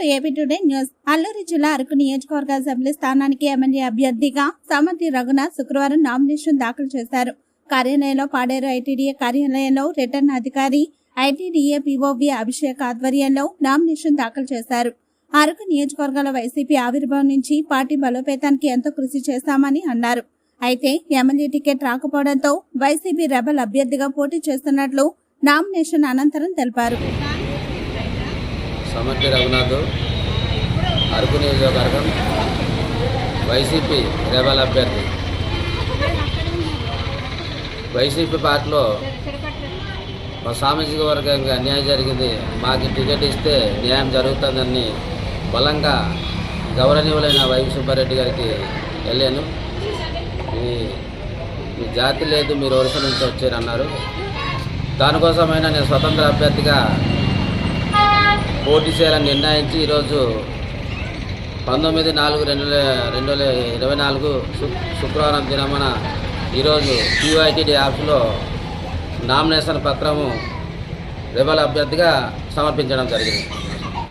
To AP today news. Alluri జిల్లా అరకు నియోజకవర్గ assembly స్థానానికి ఎమ్మెల్యే అభ్యర్థిగా సమర్థి రఘునాథ్ శుక్రవారం నామినేషన్ దాఖలు చేశారు. కార్యాలయంలో పాడేరు ఐటీడీఏ కార్యాలయంలో రిటర్న్ అధికారి ఐటీడీఏ పిఓవి అభిషేక్ ఆధ్వర్యంలో నామినేషన్ దాఖలు చేశారు. అరకు నియోజకవర్గాల వైసీపీ ఆవిర్భావం నుంచి పార్టీ బలోపేతానికి ఎంతో కృషి చేశామని అన్నారు. అయితే ఎమ్మెల్యే టికెట్ రాకపోవడంతో వైసీపీ రెబల్ అభ్యర్థిగా పోటీ చేస్తున్నట్లు నామినేషన్ అనంతరం తెలిపారు. సమర్థి రఘునాథ్ అరకు నియోజకవర్గం వైసీపీ రెబల్ అభ్యర్థి. వైసీపీ పార్టీలో మా సామాజిక వర్గంగా అన్యాయం జరిగింది. మాకు టికెట్ ఇస్తే న్యాయం జరుగుతుందని బలంగా గౌరవనీయులైన వై సుబ్బారెడ్డి గారికి వెళ్ళాను. మీ జాతి లేదు మీరు వరుస నుంచి వచ్చారన్నారు. దానికోసమైనా నేను స్వతంత్ర అభ్యర్థిగా పోటీ చేయాలని నిర్ణయించి ఈరోజు పంతొమ్మిది నాలుగు రెండు రెండు వేల ఇరవై నాలుగు శుక్రవారం దినమున ఈరోజు క్యూఐటీడీ యాప్లో నామినేషన్ పత్రము రెబల్ అభ్యర్థిగా సమర్పించడం జరిగింది.